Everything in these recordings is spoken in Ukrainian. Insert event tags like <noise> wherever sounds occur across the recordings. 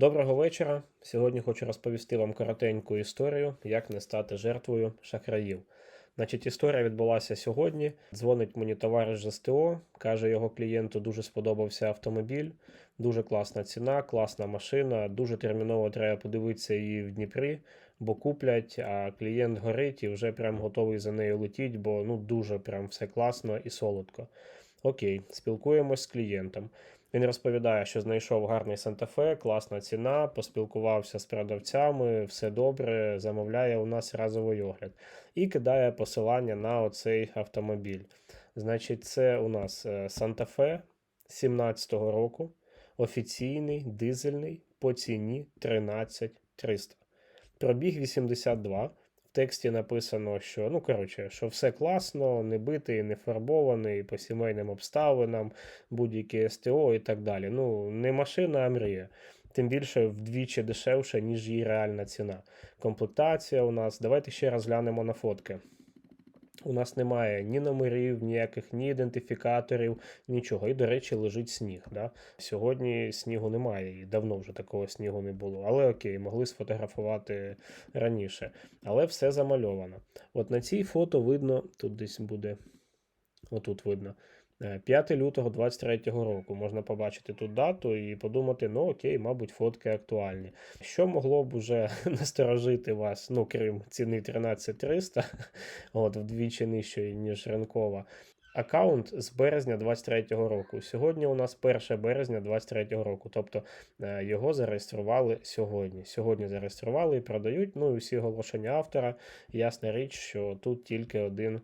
Доброго вечора. Сьогодні хочу розповісти вам коротеньку історію, як не стати жертвою шахраїв. Значить, історія відбулася сьогодні. Дзвонить мені товариш з СТО, каже, його клієнту дуже сподобався автомобіль, дуже класна ціна, класна машина. Дуже терміново треба подивитися її в Дніпрі, бо куплять, а клієнт горить і вже прям готовий за нею летіть, бо ну дуже прям все класно і солодко. Окей, спілкуємось з клієнтом. Він розповідає, що знайшов гарний Санта-Фе, класна ціна, поспілкувався з продавцями, все добре, замовляє у нас разовий огляд і кидає посилання на оцей автомобіль. Значить, це у нас е, Санта-Фе 17-го року, офіційний, дизельний по ціні 13 300. Пробіг 82. В тексті написано, що ну коротше, що все класно, не битий, не фарбований по сімейним обставинам, будь-які СТО і так далі. Ну, не машина, а мрія. Тим більше вдвічі дешевше, ніж її реальна ціна. Комплектація у нас. Давайте ще раз глянемо на фотки. У нас немає ні номерів, ніяких, ні ідентифікаторів, нічого. І, до речі, лежить сніг. Да? Сьогодні снігу немає, і давно вже такого снігу не було. Але окей, могли сфотографувати раніше. Але все замальовано. От на цій фото видно, тут десь буде, отут видно. Е, 5 лютого 23 року можна побачити тут дату і подумати, ну окей, мабуть, фотки актуальні. Що могло б уже <laughs> насторожити вас, ну крім ціни 13300, <laughs> от вдвічі нижчої, ніж ринкова. Аккаунт з березня 23-го року. Сьогодні у нас 1 березня 23-го року. Тобто е, його зареєстрували сьогодні. Сьогодні зареєстрували і продають. Ну і всі оголошення автора. Ясна річ, що тут тільки один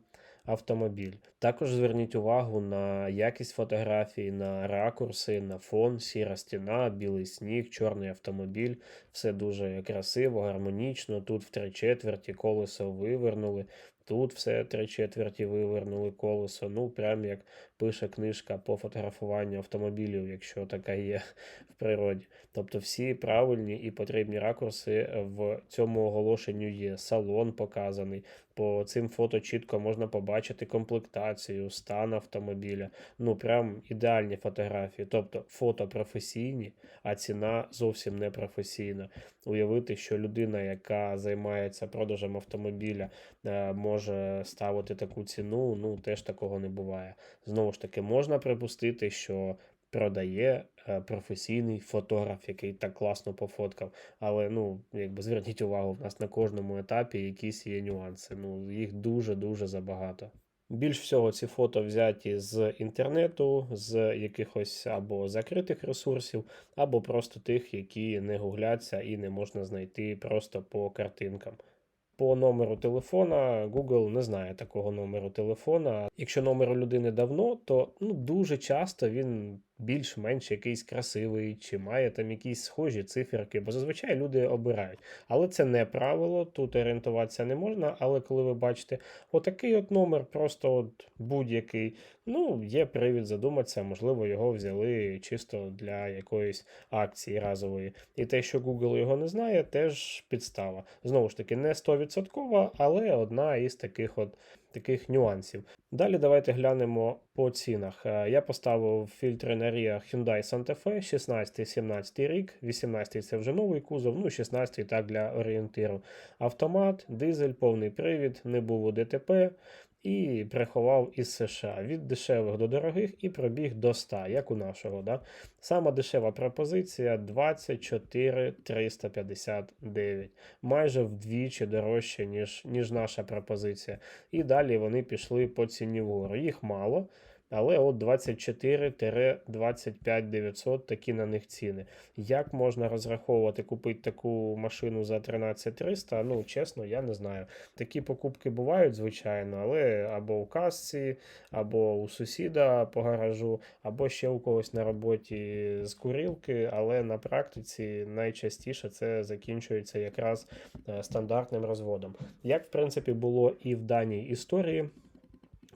автомобіль. Також зверніть увагу на якість фотографій, на ракурси, на фон, сіра стіна, білий сніг, чорний автомобіль. Все дуже красиво, гармонічно. Тут в три четверті колесо вивернули. Тут все три четверті вивернули колесо. Ну, прям як пише книжка по фотографуванню автомобілів, якщо така є в природі. Тобто всі правильні і потрібні ракурси в цьому оголошенню є. Салон показаний. По цим фото чітко можна побачити комплектацію, стан автомобіля. Ну, прям ідеальні фотографії. Тобто фото професійні, а ціна зовсім не професійна. Уявити, що людина, яка займається продажем автомобіля, е, може ставити таку ціну, ну теж такого не буває. Знову ж таки, можна припустити, що продає е, професійний фотограф, який так класно пофоткав. Але ну, якби зверніть увагу, в нас на кожному етапі якісь є нюанси. Ну, їх дуже-дуже забагато. Більш всього ці фото взяті з інтернету, з якихось або закритих ресурсів, або просто тих, які не гугляться і не можна знайти просто по картинкам. По номеру телефона Google не знає такого номеру телефона. Якщо номер у людини давно, то ну дуже часто він більш-менш якийсь красивий, чи має там якісь схожі циферки, бо зазвичай люди обирають. Але це не правило, тут орієнтуватися не можна. Але коли ви бачите отакий от номер, просто от будь-який, ну є привід задуматися, можливо, його взяли чисто для якоїсь акції разової. І те, що Google його не знає, теж підстава. Знову ж таки, не 100%, але одна із таких от таких нюансів. Далі давайте глянемо по цінах. Е, Я поставив фільтри на рія Hyundai Santa Fe 16-17 рік, 18 це вже новий кузов, ну 16 так для орієнтиру. Автомат, дизель, повний привід, не було ДТП і приховав із США від дешевих до дорогих і пробіг до 100, як у нашого. Да? Сама дешева пропозиція 24 359, майже вдвічі дорожче, ніж, ніж наша пропозиція. І далі вони пішли по ціні вгору. Їх мало. Але от 24-25 900 такі на них ціни. Як можна розраховувати купити таку машину за 13 300? Ну, чесно, я не знаю. Такі покупки бувають, звичайно, але або у касці, або у сусіда по гаражу, або ще у когось на роботі з курілки, але на практиці найчастіше це закінчується якраз е, стандартним розводом. Як, в принципі, було і в даній історії.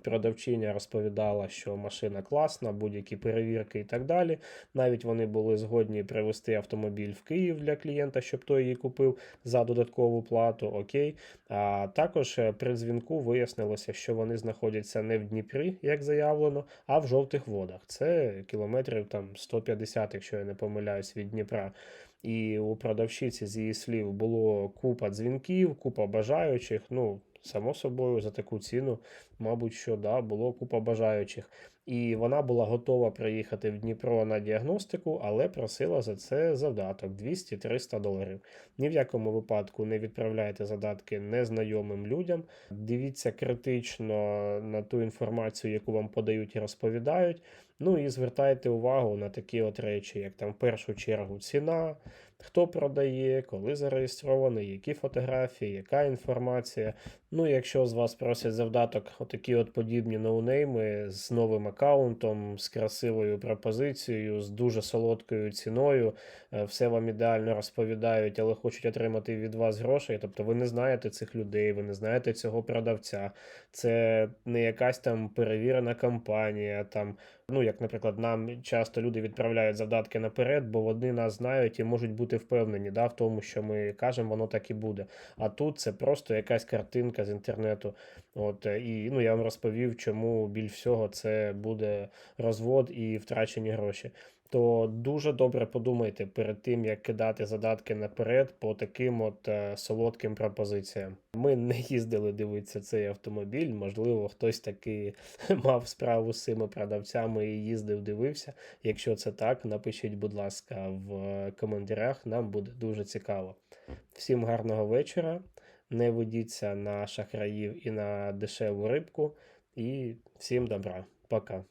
Продавчиня розповідала, що машина класна, будь-які перевірки і так далі. Навіть вони були згодні привезти автомобіль в Київ для клієнта, щоб той її купив за додаткову плату. Окей. А також е, при дзвінку вияснилося, що вони знаходяться не в Дніпрі, як заявлено, а в жовтих водах. Це кілометрів там 150, якщо я не помиляюсь, від Дніпра. І у продавщиці з її слів було купа дзвінків, купа бажаючих. Ну, само собою, за таку ціну, мабуть, що да, було купа бажаючих. І вона була готова приїхати в Дніпро на діагностику, але просила за це завдаток 200-300 доларів. Ні в якому випадку не відправляйте задатки незнайомим людям. Дивіться критично на ту інформацію, яку вам подають і розповідають. Ну і звертайте увагу на такі от речі, як там в першу чергу ціна, хто продає, коли зареєстрований, які фотографії, яка інформація. Ну, якщо з вас просять завдаток отакі от подібні ноунейми з новим аккаунтом, з красивою пропозицією, з дуже солодкою ціною, е, все вам ідеально розповідають, але хочуть отримати від вас грошей. Тобто ви не знаєте цих людей, ви не знаєте цього продавця. Це не якась там перевірена компанія. там Ну, як, наприклад, нам часто люди відправляють завдатки наперед, бо вони нас знають і можуть бути впевнені да, в тому, що ми кажемо, воно так і буде. А тут це просто якась картинка з інтернету. От, е, І ну, я вам розповів, чому більш всього це буде розвод і втрачені гроші. То дуже добре подумайте перед тим, як кидати задатки наперед по таким от е, солодким пропозиціям. Ми не їздили дивитися цей автомобіль. Можливо, хтось таки <laughs> мав справу з цими продавцями і їздив, дивився. Якщо це так, напишіть, будь ласка, в коментарях. Нам буде дуже цікаво. Всім гарного вечора. Не ведіться на шахраїв і на дешеву рибку. І всім добра. Пока.